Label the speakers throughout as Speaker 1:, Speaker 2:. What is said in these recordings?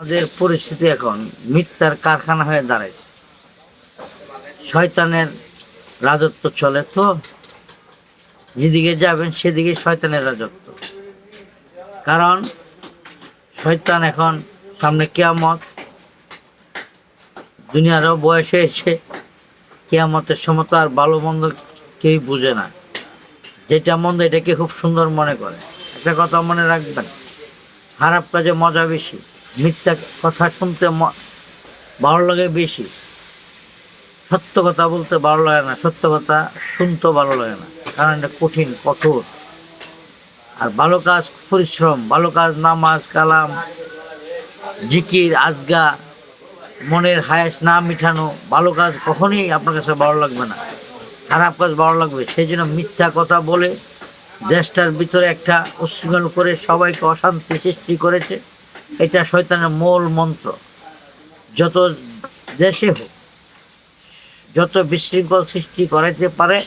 Speaker 1: আমাদের পরিস্থিতি এখন মিথ্যার কারখানা হয়ে দাঁড়াইছে। শয়তানের রাজত্ব চলে তো, যেদিকে যাবেন সেদিকে শয়তানের রাজত্ব। কারণ শয়তান এখন সামনে কেয়ামত দুনিয়ারও বয়সে এসে কেয়ামতের সময় আর ভালো মন্দ কেউই বুঝে না। যেটা মন্দ এটাকে খুব সুন্দর মনে করে। একটা কথা মনে রাখবেন, খারাপ কাজে মজা বেশি। মিথ্যা কথা শুনতে ভালো লাগে বেশি। সত্য কথা বলতে ভালো লাগে না, সত্য কথা শুনতে ভালো লাগে না। কারণ এটা কঠিন, কঠোর। আর ভালো কাজ, পরিশ্রম, ভালো কাজ, নামাজ, কালাম, জিকির, আজগা, মনের হায়াস না মিঠানো ভালো কাজ কখনই আপনার কাছে ভালো লাগবে না। খারাপ কাজ ভালো লাগবে। সেই জন্য মিথ্যা কথা বলে দেশটার ভিতরে একটা উশৃঙ্খল করে সবাইকে অশান্তি সৃষ্টি করেছে। এটা শয়তানের মূল মন্ত্র। যত দেশে হোক, যত বিশৃঙ্খল সৃষ্টি করাইতে পারে,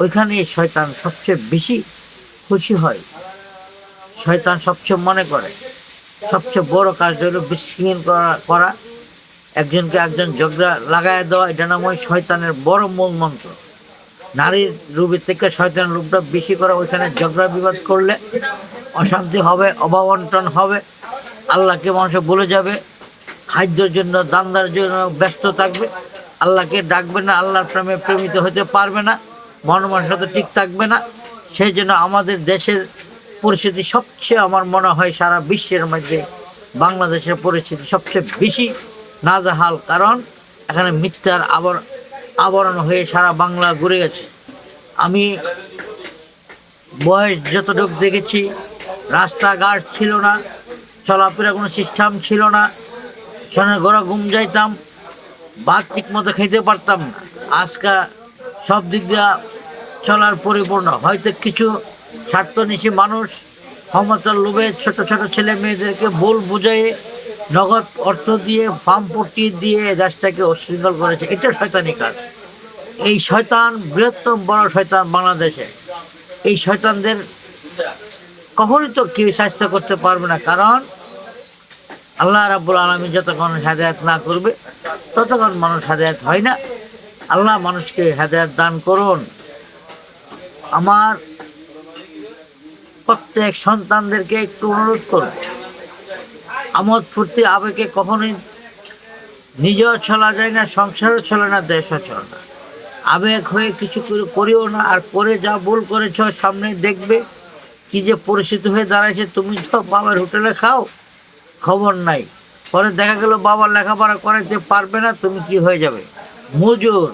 Speaker 1: ওইখানেই শয়তান সবচেয়ে বেশি খুশি হয়। শয়তান সবচেয়ে মনে করে, সবচেয়ে বড় কাজ হলো বিশৃঙ্খল করা করা। একজনকে একজন ঝগড়া লাগায় দেওয়া, এটা নাম ওই শয়তানের বড় মূল মন্ত্র। নারীর রূপের থেকে শয়তানের রূপটা বেশি করা ওইখানে ঝগড়া বিবাদ করলে অশান্তি হবে, অভাব অনটন হবে। আল্লাহকে মানুষ বলে যাবে, খাদ্যর জন্য দান্দার জন্য ব্যস্ত থাকবে। আল্লাহকে ডাকবে না, আল্লাহর প্রেমে প্রেমিত হতে পারবে না মনমানের সাথে ঠিক থাকবে না। সেই জন্য আমাদের দেশের পরিস্থিতি সবচেয়ে আমার মনে হয় সারা বিশ্বের মধ্যে বাংলাদেশের পরিস্থিতি সবচেয়ে বেশি নাজাহাল, কারণ এখানে মিথ্যার আবর আবরণ হয়ে সারা বাংলা ঘুরে গেছে। আমি বয়স যতটুকু দেখেছি, রাস্তাঘাট ছিল না চলাফেরা কোনো সিস্টেম ছিল না। সনে ঘোরা ঘুম যাইতাম, ভাত ঠিক মতো খেতে পারতাম না। আজকা সব দিক দিয়া চলার পরিপূর্ণ। হয়তো কিছু স্বার্থনিশী মানুষ ক্ষমতার লোভে ছোট ছোট ছেলে মেয়েদেরকে ভুল বুঝাইয়ে নগদ অর্থ দিয়ে, ফার্ম পট্টি দিয়ে দেশটাকে অশৃঙ্খল করেছে। এটা শয়তানি কাজ। এই শয়তান বৃহত্তম বড় শয়তান বাংলাদেশে। এই শয়তানদের কখনই তো কেউ স্বাস্থ্য করতে পারবে না। কারণ আল্লাহ রাব্বুল আলমী যতক্ষণ হেদায়ত না করবে, ততক্ষণ মানুষ হেদায়ত হয় না। আল্লাহ মানুষকে হেদায়ত দান করুন। আমার প্রত্যেক সন্তানদেরকে একটু অনুরোধ করুন। আমোদ ফুর্তি, আবেগে কখনোই নিজেও চলা যায় না, সংসারও চলে না, দেশও চলে না। আবেগ হয়ে কিছু করে- করিও না, আর করে যা ভুল করেছ সামনে দেখবে কি যে পরিস্থিতি হয়ে দাঁড়াইছে, তুমি তো বাবার হোটেলে খাও। খবর নাই। পরে দেখা গেল বাবা লেখাপড়া করাইতে পারবে না, তুমি কি হয়ে যাবে? মজুর।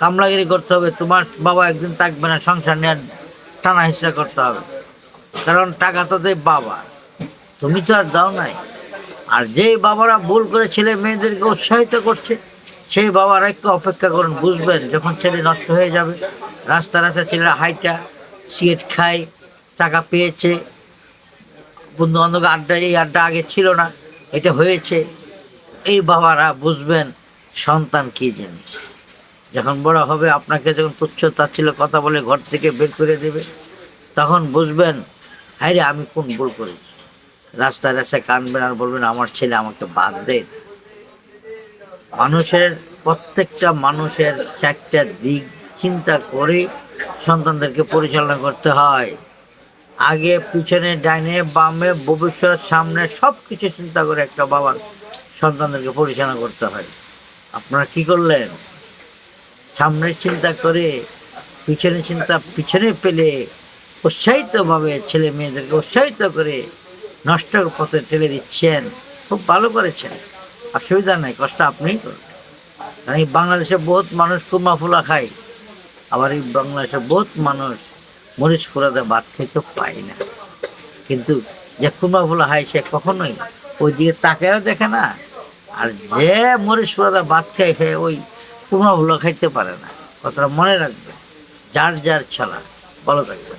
Speaker 1: কামলাগিরি করতে হবে, তোমার বাবা একদিন থাকবে না, সংসার নিয়ে টানা হিসা করতে হবে। কারণ টাকা তো দেয় বাবা। তুমি তো আর দাও নাই। আর যেই বাবারা ভুল করে ছেলে মেয়েদেরকে উৎসাহিত করছে, সেই বাবারা একটু অপেক্ষা করুন, বুঝবেন, যখন ছেলে নষ্ট হয়ে যাবে রাস্তা রাস্তা ছেলেরা হাইটা, সিগারেট খায়, টাকা পেয়েছে বন্ধু বান্ধব আড্ডা, এই আড্ডা আগে ছিল না, এটা হয়েছে। এই বাবারা বুঝবেন, সন্তান কি জিনিস? যখন বড় হবে, আপনাকে যখন তুচ্ছ তাচ্ছিল কথা বলে ঘর থেকে বের করে দেবে, তখন বুঝবেন হ্যাঁ আমি কোন ভুল করেছি? রাস্তায় রাস্তায় কানবেন আর বলবেন, আমার ছেলে আমাকে বাদ দে। মানুষের, প্রত্যেকটা মানুষের চারটা দিক চিন্তা করে সন্তানদেরকে পরিচালনা করতে হয়। আগে, পিছনে, ডাইনে, বামে, ভবিষ্যৎ, সামনে সব কিছু চিন্তা করে একটা বাবার সন্তানদেরকে পরিচালনা করতে হয়। আপনারা কি করলেন? সামনে চিন্তা করে, পিছনে চিন্তা, পিছনে পেলে উৎসাহিতভাবে ছেলে মেয়েদেরকে উৎসাহিত করে নষ্ট পথে ঠেলে দিচ্ছেন। খুব ভালো করেছেন। অসুবিধা নেই, কষ্ট আপনিই করবেন কারণ এই বাংলাদেশে বহুত মানুষ কুমা ফুলা খায়। আবার এই বাংলাদেশে বহুত মানুষ মরিচ ফুরাতে ভাত খেতে পাই না। কিন্তু যে কুমা ফুলা হয় সে কখনোই ওই দিকে তাকেও দেখে না। আর যে মরিচ ফুরাতে ভাত খায় সে ওই কুমা ভুলো খাইতে পারে না। কথাটা মনে রাখবে। যার যার ছলা, ভালো থাকবে